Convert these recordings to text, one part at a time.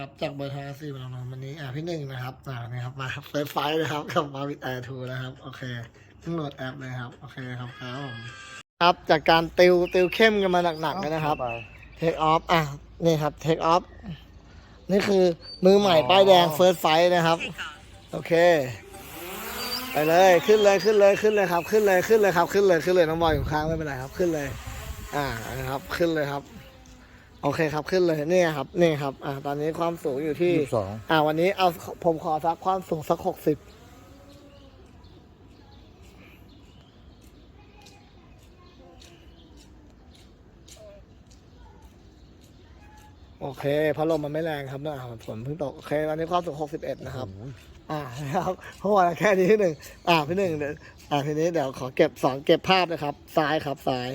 ครับจากเบอร์โทรสี่มาลองวันนี้อ่าพี่หนึ่งนะครับอ่านี่ครับมาเฟิร์สไฟนะครับกับมาวิดแอร์ทูนะครับโอเคเพิ่งโหลดแอปเลยครับโอเคครับครับผมครับจากการติวติวเข้มกันมาหนักๆเลยนะครับเทคออฟอะนี่ครับเทคออฟนี่คือมือใหม่ป้ายแดงเฟิร์สไฟนะครับ โอเค ไปเลยขึ้นเลยขึ้นเลยขึ้นเลยครับ ขึ้นเลยขึ้นเลยครับ ขึ้นเลยขึ้นเลยน้องบอยอยู่ข้างไม่เป็นไรครับ ขึ้นเลย อ่านะครับขึ้นเลยครับ โอเคครับขึ้นเลยนี่ครับนี่ครับ อ่าตอนนี้ความสูงอยู่ที่ยี่สิบสองอ่า วันนี้เอาผมขอสักความสูงสักหกสิบโอเคพัดลมมันไม่แรงครับนะฝนเพิ่งตกโอเคตอนนี้ความสูง61นะครับ อ่านะครับเพราะว่าแค่นี้ที่หนึ่งอ่าพี่หนึ่งเดี๋ยวอ่าทีนี้เดี๋ยวขอเก็บสองเก็บภาพนะครับ ซ้ายครับซ้าย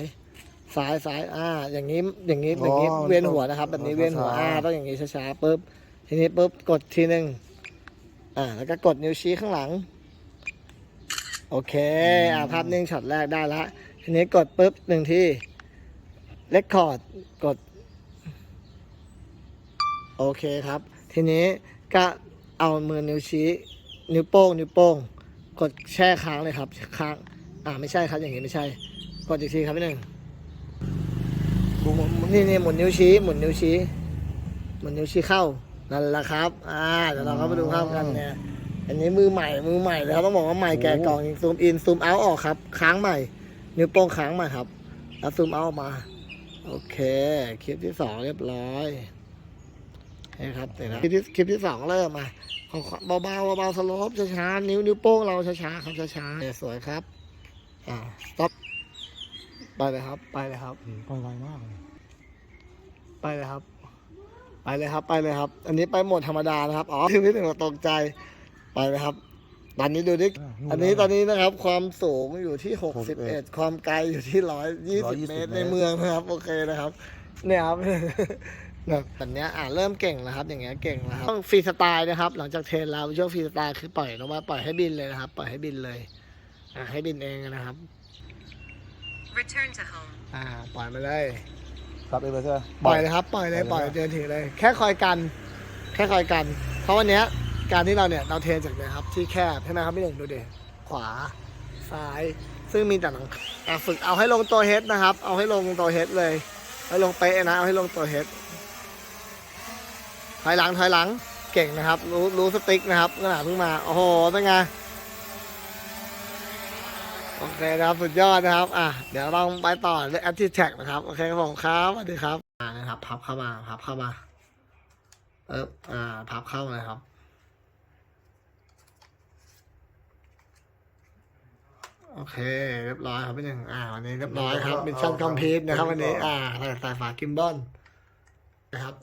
ซ้ายซ้ายอ่า อย่างนี้อย่างนี้อย่างนี้เวียนหัวนะครับ แบบนี้เวียนหัวอ่าต้องอย่างนี้ช้าๆปุ๊บทีนี้ปุ๊บกดทีหนึ่งอ่า แล้วก็กดนิ้วชี้ข้างหลัง โอเค อ่าภาพนิ่งช็อตแรกได้ละทีนี้กดปุ๊บหนึ่งที่เลคคอร์ดกด โอเคครับ ทีนี้ก็เอามือนิ้วชี้ นิ้วโป้ง นิ้วโป้ง กดแช่ค้างเลยครับค้าง อ่าไม่ใช่ครับอย่างนี้ไม่ใช่ กดอีกทีครับพี่หนึ่ง หมุนหมุนนี่นี่หมุนนิ้วชี้หมุนนิ้วชี้หมุนนิ้วชี้เข้านั่นแหละครับ อ่าเดี๋ยวเราก็ไปดูภาพกันเนี่ยอันนี้มือใหม่มือใหม่เลยครับต้องบอกว่าใหม่แกะกล่องซูมอินซูมเอาออกครับ ค้างใหม่ นิ้วโป้งค้างใหม่ครับ แล้วซูมเอาออกมา โอเคคลิปที่สองเรียบร้อยนี่ครับเดี๋ยวนะคลิปที่คลิปที่สองเริ่มมาเบาๆเบาๆสโลปช้าๆนิ้วนิ้วโป้งเราช้าๆครับช้าๆสวยครับอ่าสต็อป ไปเลยครับ ไปเลยครับ ไปไวมากเลยไปเลยครับ ไปเลยครับ ไปเลยครับ อันนี้ไปโหมดธรรมดานะครับ อ๋อทีนี้ถึงเราตกใจ ไปเลยครับ ตอนนี้ดูดิอันนี้ตอนนี้นะครับ ความสูงอยู่ที่ 61 ความไกลอยู่ที่ 120 เมตรในเมืองนะครับ โอเคนะครับ เนี่ยครับแบบแบบเนี้ยอ่าเริ่มเก่งแล้วครับ อย่างเงี้ยเก่งแล้วครับต้องฟรีสไตล์นะครับ หลังจากเทรนแล้วช่วงฟรีสไตล์คือปล่อยลงมาปล่อยให้บินเลยนะครับ ปล่อยให้บินเลย อ่าให้บินเองนะครับ Return to home. อ่าปล่อยมาเลย ครับเอเวอร์ใช่ไหมปล่อยเลยครับ ปล่อยเลยปปล่ล่ออยยเลยเดินถือเลย แค่คอยกัน แค่คอยกัน เพราะวันเนี้ย การที่เราเนี่ย เราเทรนจากเนี่ยครับ ที่แคบใช่ไหมครับพี่หนึ่งดูดิขวา ซ้าย ซึ่งมีแต่หลังอะฝึกเอาให้ลงตัวเฮดนะครับ เอาให้ลงตัวเฮดเลย ให้ลงเป๊ะนะ เอาให้ลงตัวเฮดถอยหลังถอยหลัง เก่งนะครับ รู้รู้สติ๊กนะครับขนาดเพิ่งมา โอ้โห เป็นไง โอเคนะครับสุดยอดนะครับอะเดี๋ยวลองไปต่อเรื่อง anti tag นะครับโอเคครับผมครับสวัสดีครับอ่านะครับ พับเข้ามาพับเข้ามาเอออ่าพับเข้ามาเลยครับโอเค เรียบร้อยครับพี่หนึ่งอ่าวันนี้เรียบร้อยครับมิชชั่นคอมพลีทนะครับวันนี้อ่าใส่ใส่ฝากิมบอลนะครับ